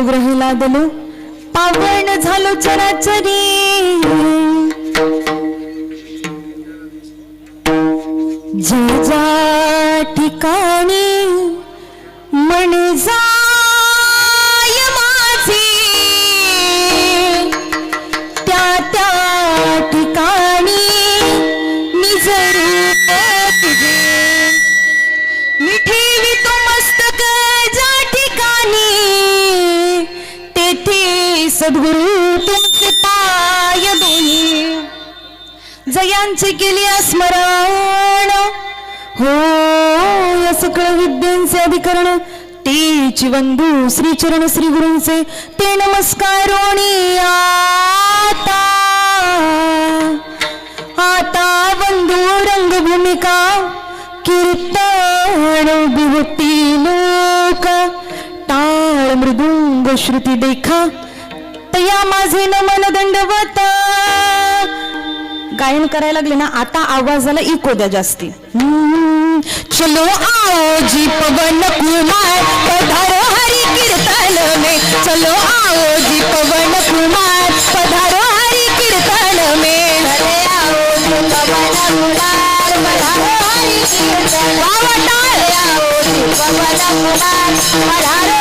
अनुग्रह लादलो पावण झालो चराचरी. ज्या ठिकाणी विद्यांची केली स्मरण. हो या सकळ विद्यांचे अधिकरण. तेची बंधू श्री चरण श्री गुरूंचे. ते नमस्कार आता. आता बंधू रंगभूमिका कीर्तन विभूती लोक टाळ मृदुंग श्रुती देखा. तया माझे नमन दंडवता. गायन करायला लागले ना आता आवाजाला इको द्या जास्ती. चलो आओ जी पवन कुमार पधारो हरी कीर्तन में. चलो आओ जी पवन कुमार पधारो हरी कीर्तन में. अरे आओ जी पवन कुमार पधारो कीर्तन आओ जी पवन कुमार पधारो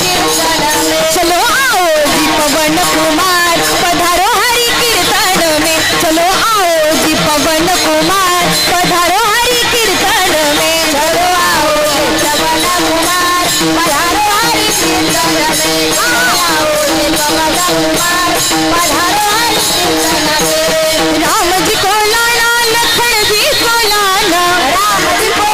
कीर्तन में. चलो आओ जी पवन कुमार पधारो हरी कीर्तन में। चलो आओ जी पवन कुमार पधारो हरि कीर्तन में। चलो आओ जी पवन कुमार पधारो हरि कीर्तन में। आओ जी पवन कुमार पधारो हरि कीर्तन में। राम जी को लाना लखन जी को लाना राम जी को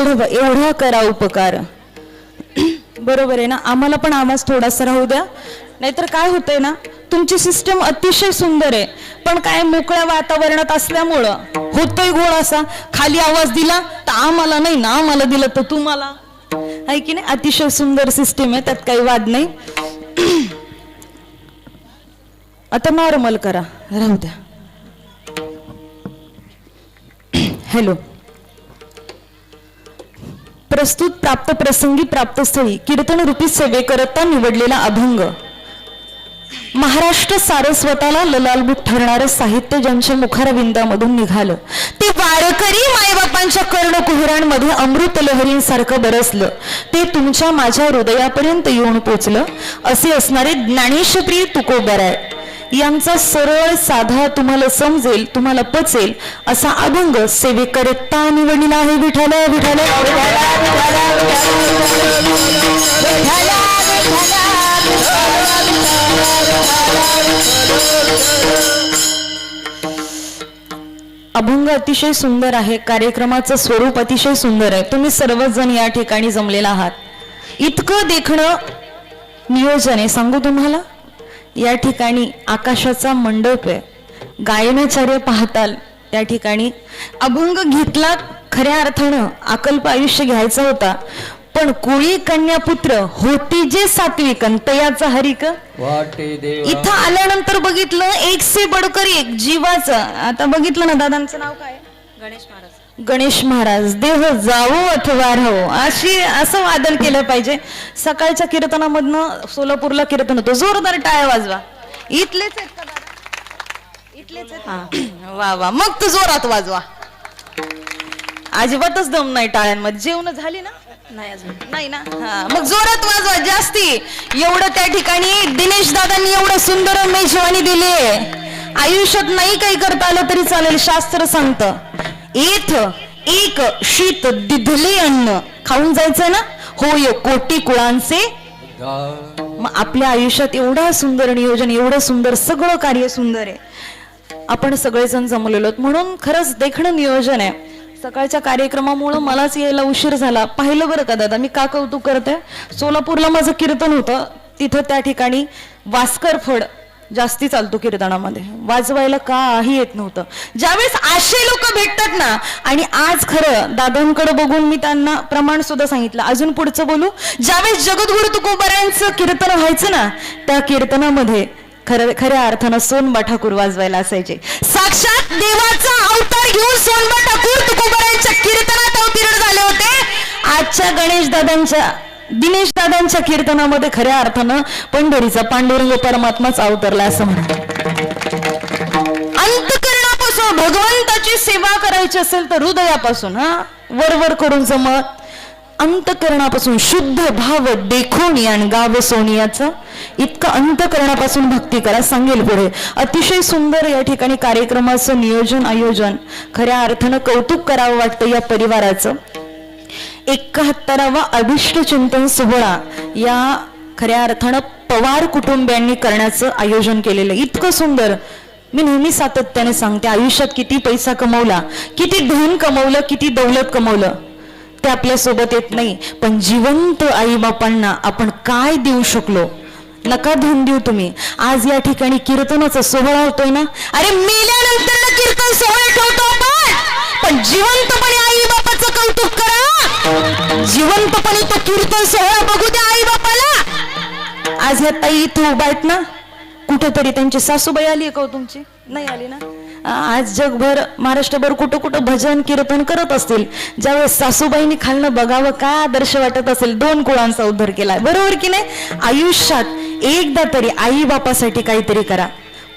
एवढं एवढा करा उपकार. बरोबर आहे ना? आम्हाला पण आवाज थोडासा राहू द्या. नाहीतर काय होतंय ना तुमची सिस्टम अतिशय सुंदर आहे. पण काय मोकळ्या वातावरणात असल्यामुळं होतोय गोळ असा. खाली आवाज दिला तर आम्हाला नाही ना आम्हाला दिलं तर तुम्हाला. आहे की नाही? अतिशय सुंदर सिस्टीम आहे त्यात काही वाद नाही. आता नॉर्मल करा. राहू द्या. हॅलो. प्रस्तुत प्राप्त प्रसंगी प्राप्त स्थळी कीर्तन रूपी सेवेकरता निवडलेला अभंग. महाराष्ट्र सारस्वताला ललालभूत ठरणारं साहित्य ज्यांच्या मुखारविंदामधून निघालं. ते वारकरी मायबापांच्या कर्णकुहरांमध्ये अमृत लहरींसारखं बरसलं. ते तुमच्या माझ्या हृदयापर्यंत येऊन पोचलं. असे असणारे ज्ञानेशप्रिय तुकोबराय. यांचा सरळ साधा तुम्हाला समजेल तुम्हाला पचेल असा अभंग सेवेकरता निवडलेला आहे. विठाल विठाल अभंग अतिशय सुंदर आहे. कार्यक्रमाचं स्वरूप अतिशय सुंदर आहे. तुम्ही सर्वजण या ठिकाणी जमलेला आहात. इतकं देखणं नियोजन आहे. सांगू तुम्हाला? या ठिकाणी आकाशाचा मंडप आहे. गायनाचार्य पाहताल या ठिकाणी. अभंग घेतला खऱ्या अर्थानं अकल्प आयुष्य घ्यायचा होता. पण कोळी कन्यापुत्र होती जे सात्विक तयाचा हरिक वाटे देवा. इथं आल्यानंतर बघितलं एक से बडकर एक जीवाचं. आता बघितलं ना दादांचं नाव काय? गणेश महाराज. गणेश महाराज देह जावो अथवा राहो अशी असं वादन केलं पाहिजे. सकाळच्या कीर्तनामधनं सोलापूरला कीर्तन होतं. जोरदार टाळ्या वाजवा. इथलेच आहेत का दादा? इथलेच आहेत? हा. वा वा. मग तू जोरात वाजवा. अजिबातच दम नाही टाळ्यांमध्ये. जेवण झाली ना? नाही अजून. नाही ना? हा. मग जोरात वाजवा जास्ती. एवढं त्या ठिकाणी दिनेश दादांनी एवढं सुंदर मेजवानी दिली. आयुष्यात नाही काही करता आलं तरी चालेल शास्त्र सांगतं. एथ एक शीत दिधले अन्न. खाऊन जायचं ना? होय कोटी कुळांचे. मग आपल्या आयुष्यात एवढं सुंदर नियोजन एवढं सुंदर सगळं कार्य सुंदर आहे. आपण सगळेजण जमलेलो आहोत. म्हणून खरंच देखणं नियोजन आहे. सकाळच्या कार्यक्रमामुळं मलाच यायला उशीर झाला. पाहिलं बरं का दादा? मी का कौतुक करते? सोलापूरला माझं कीर्तन होतं. तिथं त्या ठिकाणी वास्कर फड जास्ती चालतो कीर्तनामध्ये वाजवायला काही येत नव्हतं. ज्यावेळेस आशे लोक भेटतात ना आणि आज खरं दादांकडे बघून मी त्यांना प्रमाण सुद्धा सांगितलं. अजून पुढचं बोलू. ज्यावेळेस जगद्गुरु तुकोबारायांचं कीर्तन व्हायचं ना त्या कीर्तनामध्ये खरं खऱ्या अर्थानं सोनबा ठाकूर वाजवायला असायचे. साक्षात देवाचा अवतार घेऊन सोनबा ठाकूर तुकोबारायांच्या कीर्तनात अवतीर्ण झाले होते. आजच्या गणेश दादांच्या दिनेश दादांच्या कीर्तनामध्ये खऱ्या अर्थानं पंढरीचा पांडुरंग परमात्माच अवतरला असं म्हणतात अंतकरणापासून भगवंताची सेवा करायची असेल तर हृदयापासून हा? वरवर करून जमत अंतकरणापासून शुद्ध भाव देखोणी आणि गाव सोनियाचं. इतकं अंतकरणापासून भक्ती करा सांगेल पुढे. अतिशय सुंदर या ठिकाणी कार्यक्रमाचं नियोजन आयोजन. खऱ्या अर्थानं कौतुक करावं वाटतं या परिवाराचं. एकाहत्तरावा अभिष्ट चिंतन सोहळा या खऱ्या अर्थानं पवार कुटुंबियांनी करण्याचं आयोजन केलेलं इतकं सुंदर. मी नेहमी सातत्याने सांगते आयुष्यात किती पैसा कमवला किती धन कमवलं किती दौलत कमवलं ते आपल्यासोबत येत नाही. पण जिवंत आई बापांना आपण काय देऊ शकलो? नका धन देऊ तुम्ही. आज या ठिकाणी कीर्तनाचा सोहळा होतोय ना? अरे मेल्यानंतर कीर्तन सोहळा ठेवतो आपण. पण जिवंतपणे माझ्या ताई इथे उभा आहेत ना. कुठेतरी त्यांची सासूबाई आली आहे का हो तुमची? नाही आली ना? आज जगभर महाराष्ट्रभर कुठं कुठं भजन कीर्तन करत असतील. ज्यावेळेस सासूबाईंनी खालनं बघावं काय आदर्श वाटत असेल दोन कुळांचा उद्धार केलाय. बरोबर की नाही? आयुष्यात एकदा तरी आई बापासाठी काहीतरी करा.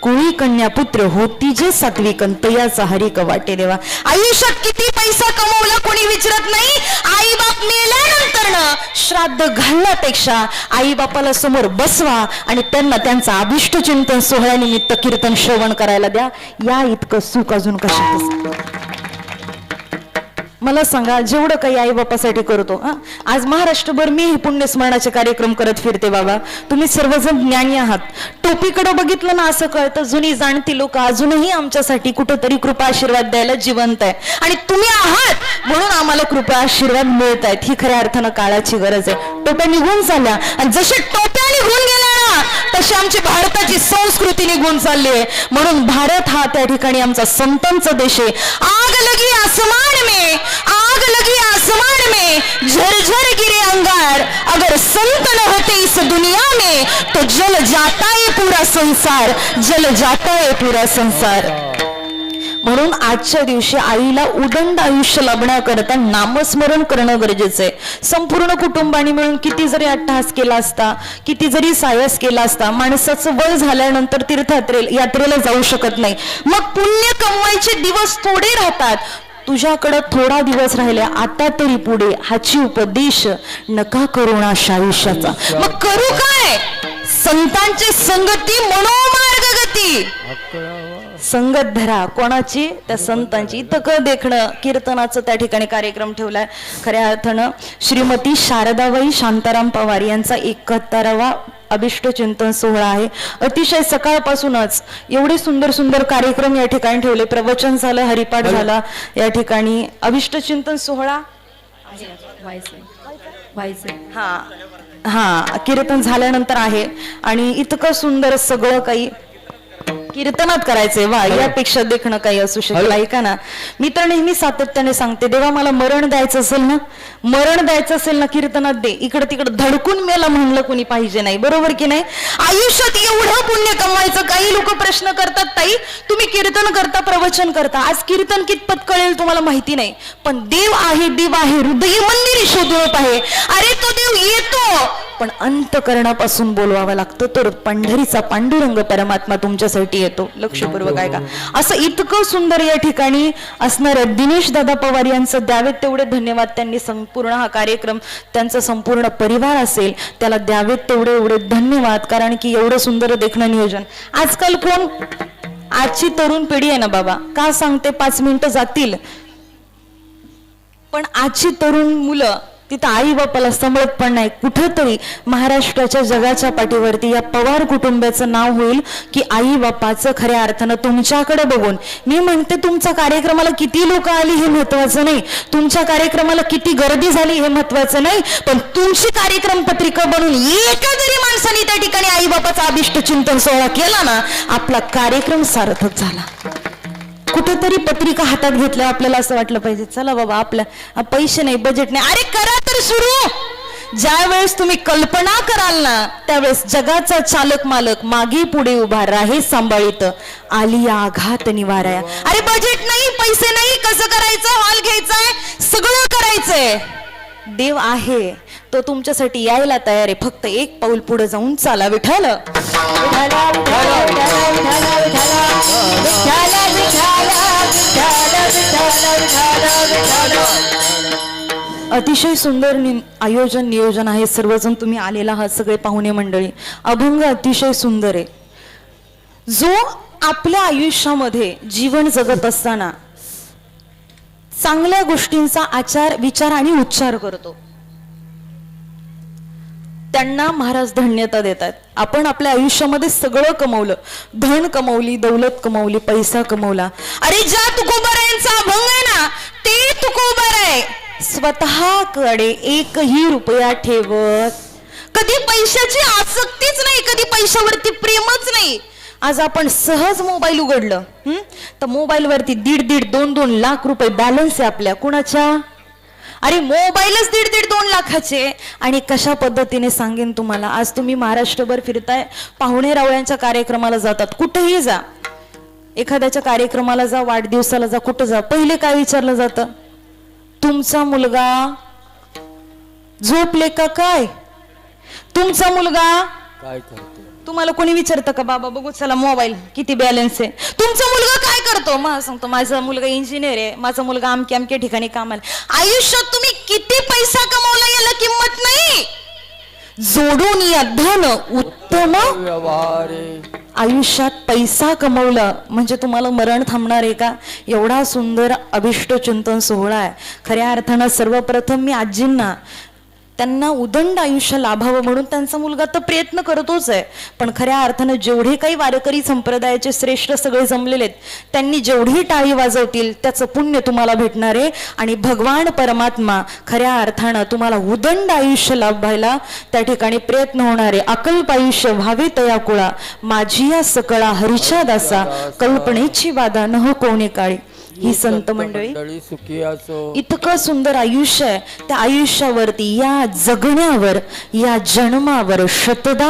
कुळी कन्या पुत्र होती जे सात्विक तयाचा हरिक वाटे देवा. आयुष्यात किती पैसा कमवला कोणी विचारत नाही? आई बाप मेल्यानंतर ना श्राद्ध घालण्यापेक्षा आई बापाला समोर बसवा आणि त्यांना त्यांचा अभिष्ट चिंतन सोहळ्यानिमित्त कीर्तन श्रवण करायला द्या. या इतकं सुख अजून कशातच मला सांगा जेवढं काही आई बापासाठी करतो हा? आज महाराष्ट्रभर मी हे पुण्यस्मरणाचे कार्यक्रम करत फिरते बाबा. तुम्ही सर्वजण ज्ञानी आहात. टोपीकडे बघितलं ना असं कळतं जुनी जाणती लोक अजूनही आमच्यासाठी कुठंतरी कृपा आशीर्वाद द्यायला जिवंत आहे. आणि तुम्ही आहात म्हणून आम्हाला कृपा आशीर्वाद मिळत आहेत ही खऱ्या अर्थानं काळाची गरज आहे. टोप्या निघून झाल्या आणि जसे टोप्या निघून गेल्या तशी आमची भारताची संस्कृती निघून चालली आहे. म्हणून भारत हा त्या ठिकाणी आमचा संतांचा देश आहे. आग लगी आसमान में आग लगी आसमान में झरझर गिरे अंगार. अगर संत न होते इस दुनिया में तो जल जाता है पूरा संसार जल जाता है पूरा संसार. म्हणून आजच्या दिवशी आईला उदंड आयुष्य लाभण्याकरता नामस्मरण करणं गरजेचं आहे. संपूर्ण कुटुंबाने मिळून किती जरी अट्टहास केला असता किती जरी सायस केला असता माणसाचं वय झाल्यानंतर तीर्थयात्रे यात्रेला जाऊ शकत नाही. मग पुण्य कमवायचे दिवस थोडे राहतात. तुझ्याकडं थोडा दिवस राहिले आता तरी पुढे हाची उपदेश नका करुणाशा आयुष्याचा मग करू काय? संतांची संगती मनोमार्ग गती संगत धरा. कोणाची? त्या संतांची. इथं क देखणं कीर्तनाचं त्या ठिकाणी कार्यक्रम ठेवलाय. खऱ्या अर्थानं श्रीमती शारदाबाई शांताराम पवार यांचा एकाहत्तरावा अभिष्ट चिंतन सोहळा आहे. अतिशय सकाळपासूनच एवढे सुंदर सुंदर कार्यक्रम या ठिकाणी ठेवले. प्रवचन झालं हरिपाठ झाला. या ठिकाणी अभिष्ट चिंतन सोहळा. हा. हा. कीर्तन झाल्यानंतर आहे. आणि इतकं सुंदर सगळं काही कीर्तनात करायचंय. वा यापेक्षा देखणं काही असू शकेल ऐका ना मी तर नेहमी सातत्याने सांगते देवा मला मरण द्यायचं असेल ना मरण द्यायचं असेल ना कीर्तनात दे. इकडे तिकडे धडकून मेला म्हणलं कुणी पाहिजे नाही. बरोबर की नाही? आयुष्यात एवढं पुण्य कमवायचं काही लोक प्रश्न करतात ताई तुम्ही कीर्तन करता प्रवचन करता. आज कीर्तन कितपत कळेल तुम्हाला माहिती नाही. पण देव आहे देव आहे. हृदय मंदिरी शोधून आहे अरे तो देव येतो. पण अंतकरणापासून बोलवावं लागतं. तर पंढरीचा पांडुरंग परमात्मा तुमच्यासाठी येतो. लक्षपूर्वक आहे का असं इतकं सुंदर या ठिकाणी असणार दिनेश दादा पवार यांचं द्यावेत तेवढे धन्यवाद. त्यांनी संपूर्ण हा कार्यक्रम त्यांचा संपूर्ण परिवार असेल त्याला द्यावेत तेवढे एवढे धन्यवाद. कारण की एवढं सुंदर देखणं नियोजन. आजकाल कोण? आजची तरुण पिढी आहे ना बाबा. का सांगते? पाच मिनिटं जातील. पण आजची तरुण मुलं तिथं आई बापाला समजत पण नाही. कुठंतरी महाराष्ट्राच्या जगाच्या पाठीवरती या पवार कुटुंबाचं नाव होईल की आई बापाचं खऱ्या अर्थानं तुमच्याकडे बघून. मी म्हणते तुमच्या कार्यक्रमाला किती लोक आली हे महत्वाचं नाही. तुमच्या कार्यक्रमाला किती गर्दी झाली हे महत्वाचं नाही. पण तुमची कार्यक्रम पत्रिका बनवून एका जरी माणसाने त्या ठिकाणी आई बापाचा अभिष्ट चिंतन सोहळा केला ना आपला कार्यक्रम सार्थक झाला. कुठेतरी पत्रिका हातात घेतल्या आपल्याला असं वाटलं पाहिजे चला बाबा आपल्या पैसे नाही बजेट नाही अरे करा तर सुरू ज्या वेळेस तुम्ही कल्पना कराल ना त्यावेळेस जगाचा चालक मालक मागे पुढे उभा राहे सांभाळित आली आघात निवाराया अरे बजेट नाही पैसे नाही कसं करायचं हॉल घ्यायचंय सगळं करायचंय देव आहे तो तुमच्यासाठी यायला तयार आहे फक्त एक पाऊल पुढे जाऊन चाला विठाल अतिशय सुंदर आयोजन नियोजन आहे. सर्वजण तुम्ही आलेला आहात सगळे पाहुणे मंडळी. अभंग अतिशय सुंदर आहे. जो आपल्या आयुष्यामध्ये जीवन जगत असताना चांगल्या गोष्टींचा आचार विचार आणि उच्चार करतो. त्यांना महाराज धन्यता देतात आपण आपल्या आयुष्यामध्ये सगळं कमवलं. धन कमवली दौलत कमवली पैसा कमवला. अरे ज्या तुकोबारायांचा अभंग आहे ना ते तुकोबार आहे. स्वतःकडे एकही रुपया ठेवत. कधी पैशाची आसक्तीच नाही कधी पैशावरती प्रेमच नाही. आज आपण सहज मोबाईल उघडलं. तर मोबाईलवरती दीड दीड दोन दोन लाख रुपये बॅलन्स आहे आपल्या. कुणाच्या? अरे मोबाईलच दीड दीड दोन लाखाचे. आणि कशा पद्धतीने सांगेन तुम्हाला आज तुम्ही महाराष्ट्रभर फिरताय पाहुणे रावळ्यांच्या कार्यक्रमाला जातात कुठेही जा. एखाद्याच्या कार्यक्रमाला जा वाढदिवसाला जा कुठं जा. पहिले काय विचारलं जातं? तुमचा मुलगा झोपले का काय? तुमचा मुलगा काय तुम्हाला कोणी विचारतं का बाबा बघू चला मोबाईल किती बॅलन्स आहे? तुमचा मुलगा काय करतो? मला सांगतो माझा मुलगा इंजिनियर आहे. माझा मुलगा अमक्या अमक्या ठिकाणी कामाला आयुष्यात तुम्ही किती पैसा कमवला याला किंमत नाही. जोडून या धन उत्तम. आयुष्यात पैसा कमवला म्हणजे तुम्हाला मरण थांबणार आहे का? एवढा सुंदर अभिष्ट चिंतन सोहळा आहे. खऱ्या अर्थानं सर्वप्रथम मी आजींना त्यांना उदंड आयुष्य लाभावं म्हणून त्यांचा मुलगा तर प्रयत्न करतोच आहे. पण खऱ्या अर्थानं जेवढे काही वारकरी संप्रदायाचे श्रेष्ठ सगळे जमलेले आहेत त्यांनी जेवढी टाळी वाजवतील त्याचं पुण्य तुम्हाला भेटणार आहे. आणि भगवान परमात्मा खऱ्या अर्थानं तुम्हाला उदंड आयुष्य लाभायला त्या ठिकाणी प्रयत्न होणारे अकल्प आयुष्य व्हावे तया कुळा. माझी या सकळा हरिच्या दासा. कल्पनेची वादा नह कोणे काळी. ही संत मंडळी सुखी असो इतकं सुंदर आयुष्य आहे. त्या आयुष्यावरती या जगण्यावर या जन्मावर शतदा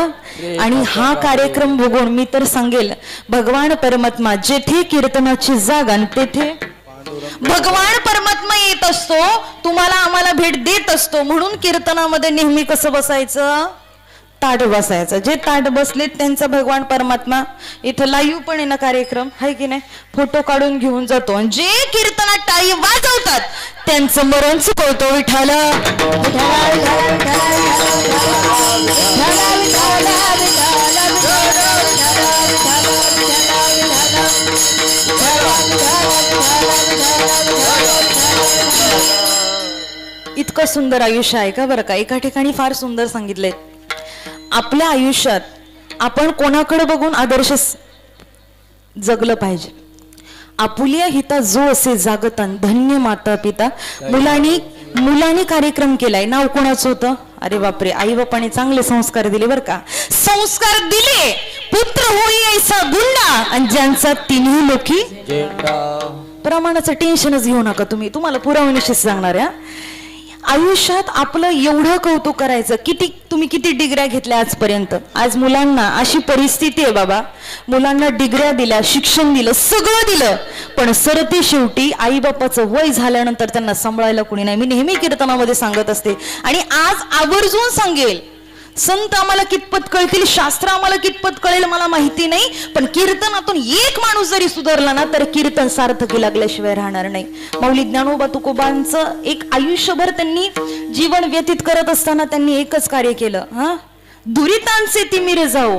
आणि हा कार्यक्रम बघून मी तर सांगेल भगवान परमात्मा जेथे कीर्तनाची जागा तेथे भगवान परमात्मा येत असतो तुम्हाला आम्हाला भेट देत असतो. म्हणून कीर्तनामध्ये नेहमी कसं बसायचं? ताट बसायचं. जे ताट बसलेत त्यांचा भगवान परमात्मा इथं लाईव्ह पण आहे ना कार्यक्रम आहे की नाही? फोटो काढून घेऊन जातो. आणि जे कीर्तनात टाळी वाजवतात त्यांचं मरण चुकवतो विठाल इतकं सुंदर आयुष्य आहे का बरं का? एका ठिकाणी फार सुंदर सांगितलंय. आपल्या आयुष्यात आपण कोणाकडे बघून आदर्श जगलं पाहिजे? आपुलिया हिता जो असे जागतान धन्य माता पिता मुलांनी मुलांनी कार्यक्रम केलाय. नाव कोणाचं होतं? अरे बापरे आई बापाने चांगले संस्कार दिले बर का? संस्कार दिले! पुत्र होई ऐसा गुंडा! आणि ज्यांचा तिन्ही लोकी प्रमाणाचं टेन्शनच घेऊ नका तुम्ही. तुम्हाला पुरावणीशी सांगणार आहे. आयुष्यात आपलं एवढं कौतुक करायचं किती तुम्ही किती डिग्र्या घेतल्या आजपर्यंत? आज मुलांना अशी परिस्थिती आहे बाबा. मुलांना डिग्र्या दिल्या शिक्षण दिलं सगळं दिलं. पण सरते शेवटी आई बापाचं वय झाल्यानंतर त्यांना सांभाळायला कुणी नाही. मी नेहमी कीर्तनामध्ये सांगत असते. आणि आज आवर्जून सांगेल संत आम्हाला कितपत कळतील शास्त्र आम्हाला कितपत कळेल मला माहिती नाही पण कीर्तनातून एक माणूस जरी सुधारला ना तर कीर्तन सार्थकी लागल्याशिवाय राहणार नाही. माऊली ज्ञानोबा तुकोबांचं एक आयुष्यभर त्यांनी जीवन व्यतीत करत असताना त्यांनी एकच कार्य केलं हा? दुरितांचे तिमिर जाओ.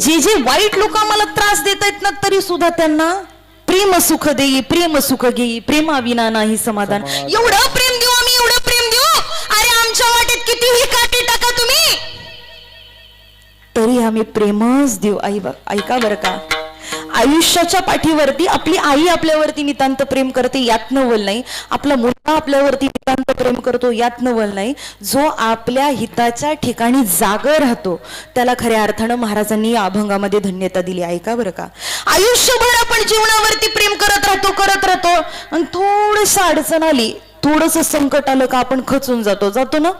जे जे वाईट लोक आम्हाला त्रास देत आहेत ना तरी सुद्धा त्यांना प्रेम सुख देई प्रेम सुख घेई प्रेमा विना नाही समाधान. एवढं प्रेम देऊ आम्ही एवढं प्रेम तरी आम्ही प्रेमच देऊ आई बा ऐका बरं का. आयुष्याच्या पाठीवरती आपली आई आपल्यावरती नितांत प्रेम करते यात नवल नाही. आपला मुलगा आपल्यावरती नितांत प्रेम करतो यात नवल नाही. जो आपल्या हिताच्या ठिकाणी जाग राहतो त्याला खऱ्या अर्थानं महाराजांनी या अभंगामध्ये धन्यता दिली. ऐका बरं का. आयुष्यभर आपण जीवनावरती प्रेम करत राहतो करत राहतो आणि थोडस अडचण आली थोडस संकट आलं का आपण खचून जातो. जातो ना?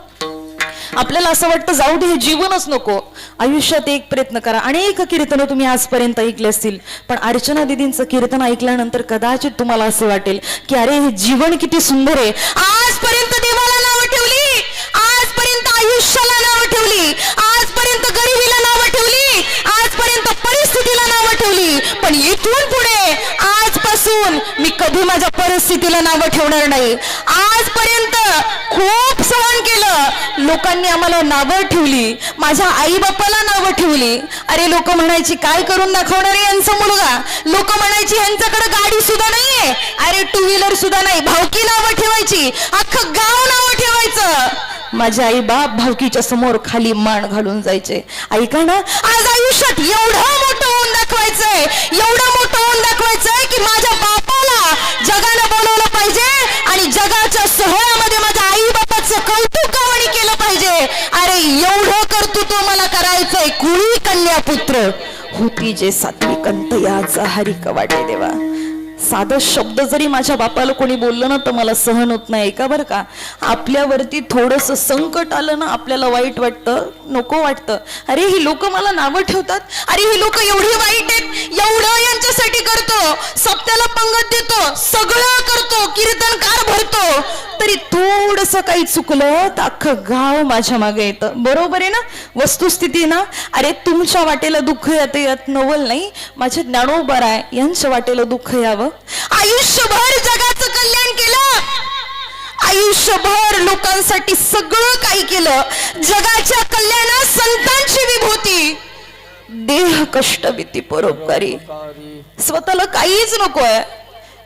आपल्याला असं वाटतं जाऊ दे हे जीवनच नको. आयुष्यात एक प्रयत्न करा. अनेक कीर्तनं तुम्ही आजपर्यंत ऐकले असतील पण अर्चना दिदींचं कीर्तन ऐकल्यानंतर कदाचित तुम्हाला असं वाटेल की अरे हे जीवन किती सुंदर आहे. आजपर्यंत देवाला नावं ठेवली. आजपर्यंत आयुष्याला नावं ठेवली. आजपर्यंत गरिबीला नावं ठेवली. आजपर्यंत परिस्थितीला नावं ठेवली. पण इथून पुढे आजपासून मी कधी माझ्या परिस्थितीला नावं ठेवणार नाही. आजपर्यंत खूप सहन लोकांनी आम्हाला नावं ठेवली माझ्या आई बापाला नावं ठेवली. अरे लोक म्हणायची काय करून दाखवणार आहे यांचा मुलगा? लोक म्हणायची यांच्याकडे गाडी सुद्धा नाहीये. अरे टू व्हीलर सुद्धा नाही भावकी नावं ठेवायची. अख्खं गाव नावं ठेवायचं. माझे आई बाप भावकीच्या समोर खाली मान घालून जायचे. ऐका ना आज आयुष्यात एवढं मोठं होऊन दाखवायचंय एवढं मोठं होऊन दाखवायचंय की माझ्या बापाला जगाला बोलवलं पाहिजे आणि जगाच्या सोहळ्यामध्ये माझ्या आई बापाचं कौतुक आणि केलं पाहिजे अरे एवढं कर्तृत्व मला करायचंय कुळी कन्या पुत्र होती जे सात्विकंत याचा हरिक वाटे देवा साधं शब्द जरी माझ्या बापाला कोणी बोललं ना तर मला सहन होत नाही. का बरं का? आपल्यावरती थोडंसं संकट आलं ना आपल्याला वाईट वाटतं नको वाटतं. अरे ही लोक मला नावं ठेवतात. अरे ही लोक एवढी वाईट आहेत. एवढं यांच्यासाठी करतो. सप्त्याला पंगत देतो. सगळं करतो. कीर्तनकार भरतो. तरी थोडस काही चुकलं तर अख्खं गाव माझ्या मागे येतं. बरोबर आहे ना? वस्तुस्थिती ना? अरे तुमच्या वाटेला दुःख येत यात नवल नाही. माझे ज्ञानोबर आहे यांच्या वाटेला दुःख यावं. आयुष्यभर जगाचं कल्याण केलं. आयुष्यभर लोकांसाठी सगळं काही केलं. जगाच्या कल्याणात संतांची विभूती. देह कष्ट भीती परोपकारी. स्वतःला काहीच नकोय.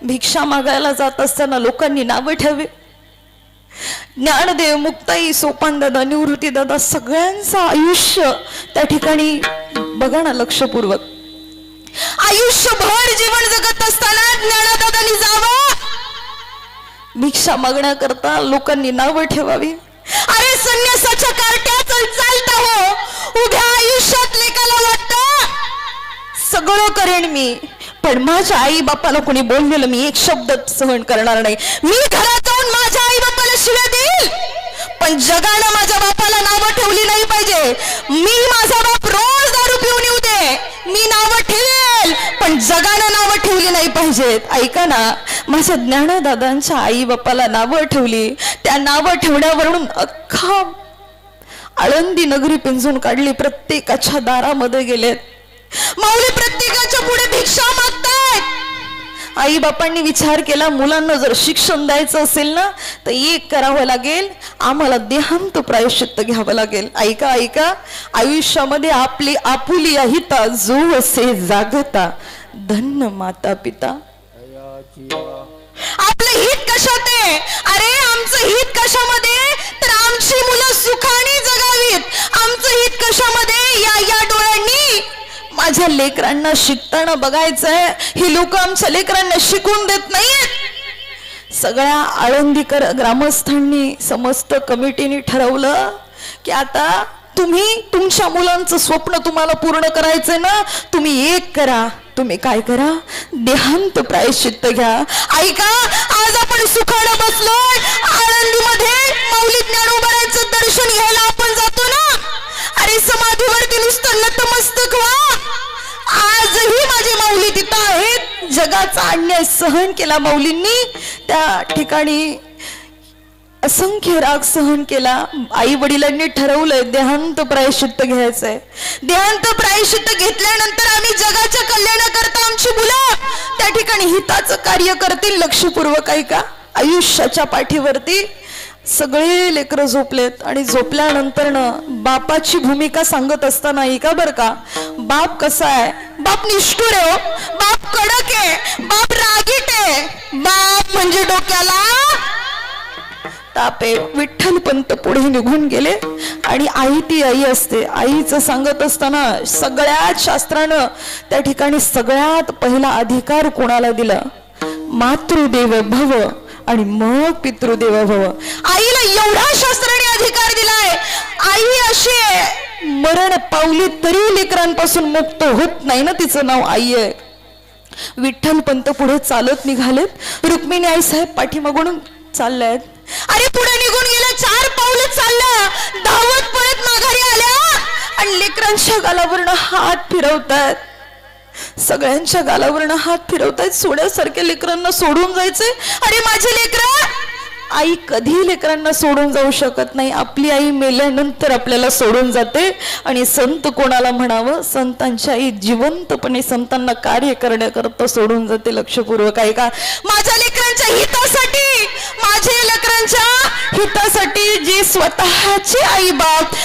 भिक्षा मागायला जात असताना लोकांनी नावं ठेवे ज्ञानदेव मुक्ताई सोपान दादा निवृत्ती दादा सगळ्यांचं आयुष्य त्या ठिकाणी बघा ना लक्षपूर्वक. आयुष्यभर जीवन जगत असताना ज्ञानदादांनी जावं. भिक्षा मागण्याकरता लोकांनी नावं ठेवावी. अरे संन्यासाच्या कार्ट्या चल चालता हो. उभ्या आयुष्यात लेखाला वाटत. सगळं करेन मी. पण माझ्या आई बापाला कोणी बोललेलं मी एक शब्द सहन करणार नाही. मी घरात जाऊन माझ्या आई बापाला शिव्या देईल. पण जगानं माझ्या बापाला नावं ठेवली नाही पाहिजे. मी माझा बाप रोज दारू पिऊन येऊ दे. मी नावं ठेव जगानं नावं ठेवली नाही पाहिजेत. ऐका ना माझ्या ज्ञानदादांच्या आई बापाला नावं ठेवली. त्या नावं ठेवण्यावरून अख्खा आळंदी नगरी पिंजून काढली प्रत्येकाच्या दारामध्ये गेलेत. माऊली प्रत्येकाच्या पुढे भिक्षा मागतायत. आई बापांनी विचार केला मुलांना जर शिक्षण द्यायचं असेल ना तर एक करावं लागेल आम्हाला देहांत प्रायश्चित्त घ्यावं लागेल. ऐका ऐका आयुष्यामध्ये आपली आपुली अहिता जो असे जागता. धन्य माता पिता आपलं हित कशात आहे? अरे आमचं हित कशामध्ये? तर आमची मुलं सुखाने जगावीत. आमचं हित कशामध्ये? या या डोळ्यांनी. माझ्या लेकरांना शिकताना बघायचंय. ही लोक आमच्या लेकरांना शिकून देत नाहीयेत. सगळ्या आळंदीकर ग्रामस्थांनी समस्त कमिटीने ठरवलं की आता तुम्ही तुमच्या मुलांचं स्वप्न तुम्हाला पूर्ण करायचंय ना तुम्ही एक करा. तुम्ही काय करा? देहांत प्रायश्चित्त घ्या. ऐका आज आपण सुखानं बसलोय. आळंदीमध्ये माऊली ज्ञानोबरायचं दर्शन घ्यायला आपण जातो ना? अरे समाधीवरती नुसतं नतमस्तक व्हा. आजही माझे माऊली तिथं आहेत. जगाचा अन्याय सहन केला माऊलींनी त्या ठिकाणी असंख्य राग सहन केला. आई वडिलांनी ठरवलंय देहांत प्रायश्चित्त घ्यायचंय. देहांत प्रायश्चित्त घेतल्यानंतर आम्ही जगाच्या कल्याणाकरता आमची मुलं त्या ठिकाणी हिताचं कार्य करतील लक्षपूर्वक आहे का आयुष्याच्या पाठीवरती सगळे लेकरं झोपलेत आणि झोपल्यानंतर बापाची भूमिका सांगत असताना का बर का. बाप कसा आहे? बाप निष्ठुर आहे हो. बाप कडक आहे. बाप रागीट आहे. बाप म्हणजे डोक्याला ताप आहे पुढे निघून गेले. आणि आई ती आई असते. आईचं सांगत असताना सगळ्यात शास्त्रानं त्या ठिकाणी सगळ्यात पहिला अधिकार कोणाला दिला? मातृदेव भव आणि मग पितृदेव भव. आईला एवढा शास्त्राने अधिकार दिलाय. आई अशी आहे मरण पावली तरी लेकरांपासून मुक्त होत नाही ना तिचं नाव आई आहे. विठ्ठल पंत पुढे चालत निघालेत. रुक्मिणी आई साहेब पाठीमागून चालल्यात. अरे पुढे निघून गेलं चार पावलं चाललं. धावत पळत माघारी आल्या. आणि लेकरांच्या गालावरनं हात फिरवतात. सगळ्यांच्या गालावरनं हात फिरवतायत सोड्यासारखे लेकरांना सोडून जायचंय. अरे माझे लेकरं आई कधी लेकरांना सोडून जाऊ शकत नाही. आपली आई मेल्यानंतर आपल्याला सोडून जाते. आणि संत कोणाला म्हणावं? संतांची आई जिवंतपणे संतांना कार्य करण्याकरता सोडून जाते लक्षपूर्वक. आहे का? माझ्या लेकरांच्या हितासाठी माझ्या लेकरांच्या हितासाठी जी स्वतःची आई बाप